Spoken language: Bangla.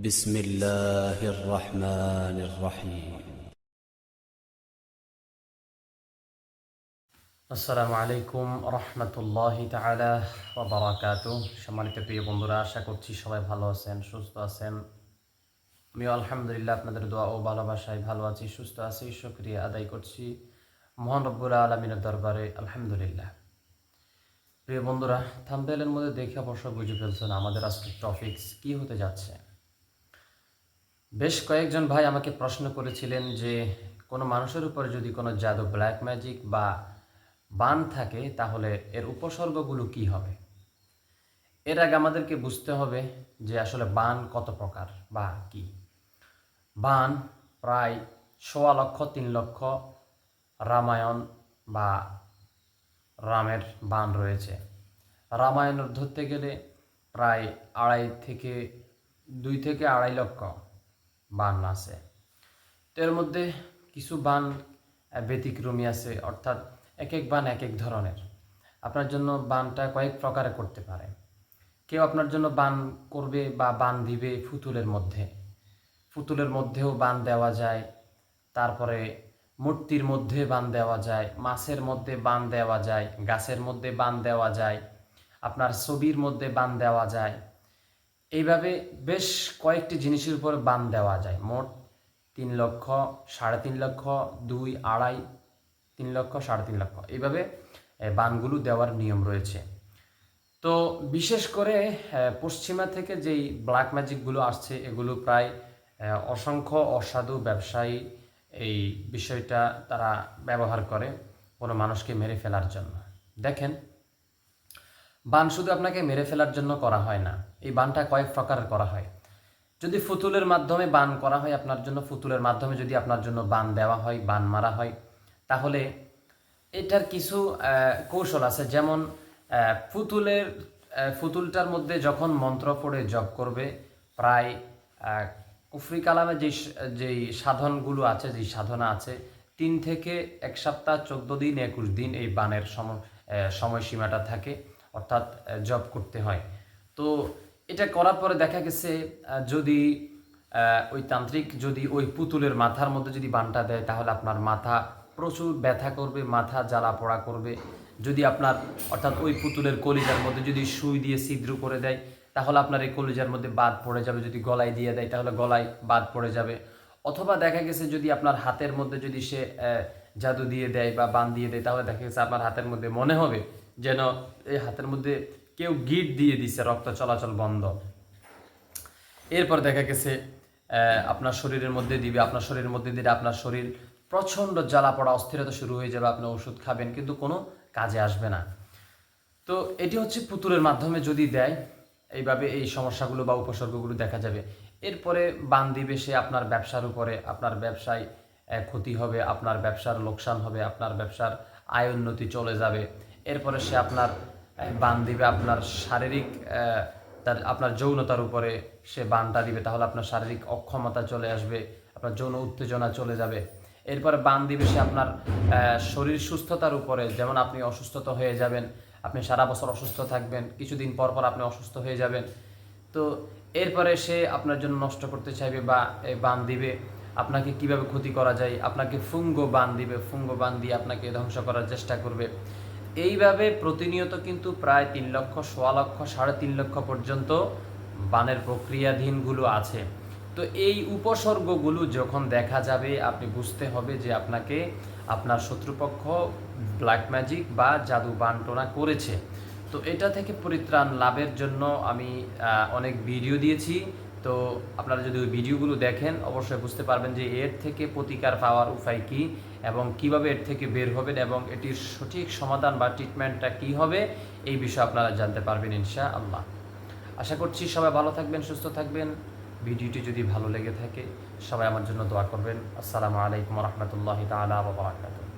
بسم الله الرحمن الرحيم আসসালামু আলাইকুম রহমতুল্লাহ তালা বারাকাত সম্মানিত প্রিয় বন্ধুরা আশা করছি সবাই ভালো আছেন সুস্থ আছেন আমিও আলহামদুলিল্লাহ আপনাদের দোয়া ও ভালোবাসায় ভালো আছি সুস্থ আছি শুক্রিয়া আদায় করছি মোহন রব্বুল আলমিনের দরবারে আলহামদুলিল্লাহ প্রিয় বন্ধুরা থাম্বেলের মধ্যে দেখে অবশ্য বুঝে ফেলছেন আমাদের আজকের টপিকস কি হতে যাচ্ছে বেশ কয়েকজন ভাই আমাকে প্রশ্ন করেছিলেন যে কোনো মানুষের উপরে যদি কোনো জাদু ব্ল্যাক ম্যাজিক বা বান থাকে, তাহলে এর উপসর্গগুলো কি হবে? এর আগে আমাদেরকে বুঝতে হবে যে আসলে বান কত প্রকার বা কি। বান প্রায় সোয়া লক্ষ, তিন লক্ষ রামায়ণ বা রামের বান রয়েছে। রামায়ণ ধরতে গেলে প্রায় আড়াই থেকে, দুই থেকে আড়াই লক্ষ বান আছে। তো এর মধ্যে কিছু বান ব্যতিক্রমী আছে, অর্থাৎ এক এক বান এক এক ধরনের। আপনার জন্য বানটা কয়েক প্রকারে করতে পারে। কেউ আপনার জন্য বান করবে বা বান দিবে ফুতুলের মধ্যে। ফুতুলের মধ্যেও বান দেওয়া যায়, তারপরে মূর্তির মধ্যে বান দেওয়া যায়, মাছের মধ্যে বান দেওয়া যায়, গাছের মধ্যে বান দেওয়া যায়, আপনার ছবির মধ্যে বান দেওয়া যায় এইভাবে বেশ কয়েকটি জিনিসের উপর বান দেওয়া যায়। মোট তিন লক্ষ, সাড়ে তিন লক্ষ, দুই, আড়াই, তিন লক্ষ, সাড়ে তিন লক্ষ। এইভাবে বানগুলো দেওয়ার নিয়ম রয়েছে। তো বিশেষ করে পশ্চিমা থেকে যেই ব্ল্যাক ম্যাজিকগুলো আসছে, এগুলো প্রায় অসংখ্য অসাধু ব্যবসায়ী এই বিষয়টা তারা ব্যবহার করে কোনো মানুষকে মেরে ফেলার জন্য। দেখেন বান শুধু আপনাকে মেরে ফেলার জন্য করা হয় না, এই বানটা কয়েক প্রকারের করা হয়। যদি ফুতুলের মাধ্যমে বান করা হয় আপনার জন্য, ফুতুলের মাধ্যমে যদি আপনার জন্য বান দেওয়া হয়, বান মারা হয়, তাহলে এটার কিছু কৌশল আছে। যেমন ফুতুলের ফুতুলটার মধ্যে যখন মন্ত্র পড়ে, জপ করবে, প্রায় কুফরি কালামে স- যেই সাধনগুলো আছে, যেই সাধনা আছে, তিন থেকে এক সপ্তাহ, চোদ্দ দিন, একুশ দিন এই বানের সম সময়সীমাটা থাকে। অর্থাৎ জপ করতে হয়। তো এটা করার পরে দেখা গেছে যদি ওই তান্ত্রিক যদি ওই পুতুলের মাথার মধ্যে যদি বানটা দেয়, তাহলে আপনার মাথা প্রচুর ব্যথা করবে, মাথা জ্বালা পোড়া করবে। যদি আপনার, অর্থাৎ ওই পুতুলের কলিজার মধ্যে যদি সুই দিয়ে ছিদ্র করে দেয়, তাহলে আপনার এই কলিজার মধ্যে বাদ পড়ে যাবে। যদি গলায় দিয়ে দেয়, তাহলে গলায় বাদ পড়ে যাবে। অথবা দেখা গেছে যদি আপনার হাতের মধ্যে যদি সে জাদু দিয়ে দেয় বা বান দিয়ে দেয়, তাহলে দেখা গেছে আপনার হাতের মধ্যে মনে হবে যেন এই হাতের মধ্যে কেউ গিট দিয়ে দিছে, রক্ত চলাচল বন্ধ। এরপর দেখা গেছে আপনার শরীরের মধ্যে দিবে, আপনার শরীরের মধ্যে দিলে আপনার শরীর প্রচণ্ড জ্বালা পড়া, অস্থিরতা শুরু হয়ে যাবে, আপনি ওষুধ খাবেন, কিন্তু কোনো কাজে আসবে না। তো এটি হচ্ছে পুতুলের মাধ্যমে যদি দেয়, এইভাবে এই সমস্যাগুলো বা উপসর্গগুলো দেখা যাবে। এরপরে বান দিবে সে আপনার ব্যবসার উপরে, আপনার ব্যবসায় ক্ষতি হবে, আপনার ব্যবসার লোকসান হবে, আপনার ব্যবসার আয় উন্নতি চলে যাবে। এরপরে সে আপনার বান দিবে, আপনার শারীরিক তার, আপনার যৌনতার উপরে সে বানটা দিবে, তাহলে আপনার শারীরিক অক্ষমতা চলে আসবে, আপনার যৌন উত্তেজনা চলে যাবে। এরপরে বান দিবে সে আপনার শরীর সুস্থতার উপরে, যেমন আপনি অসুস্থতা হয়ে যাবেন, আপনি সারা বছর অসুস্থ থাকবেন, কিছুদিন পর পর আপনি অসুস্থ হয়ে যাবেন। তো এরপরে সে আপনার জন্য নষ্ট করতে চাইবে বা বান দিবে। আপনাকে কীভাবে ক্ষতি করা যায়? আপনাকে ফুঙ্গো বান দিবে, ফুঙ্গো বান দিয়ে আপনাকে ধ্বংস করার চেষ্টা করবে। এইভাবে প্রতিনিয়ত কিন্তু প্রায় তিন লক্ষ, সোয়া লক্ষ, সাড়ে তিন লক্ষ পর্যন্ত বানের প্রক্রিয়াধীনগুলো আছে। তো এই উপসর্গগুলো যখন দেখা যাবে, আপনি বুঝতে হবে যে আপনাকে আপনার শত্রুপক্ষ ব্ল্যাক ম্যাজিক বা জাদু বানটোনা করেছে। তো এটা থেকে পরিত্রাণ লাভের জন্য আমি অনেক ভিডিও দিয়েছি। তো আপনারা যদি ওই ভিডিওগুলো দেখেন, অবশ্যই বুঝতে পারবেন যে এর থেকে প্রতিকার পাওয়ার উপায় কী এবং কীভাবে এর থেকে বের হবেন এবং এটির সঠিক সমাধান বা ট্রিটমেন্টটা কী হবে, এই বিষয়ে আপনারা জানতে পারবেন ইনশা আল্লাহ আশা করছি সবাই ভালো থাকবেন, সুস্থ থাকবেন। ভিডিওটি যদি ভালো লেগে থাকে, সবাই আমার জন্য দোয়া করবেন। আসসালামু আলাইকুম রহমতুল্লাহ তালা বাবরাকাতুহ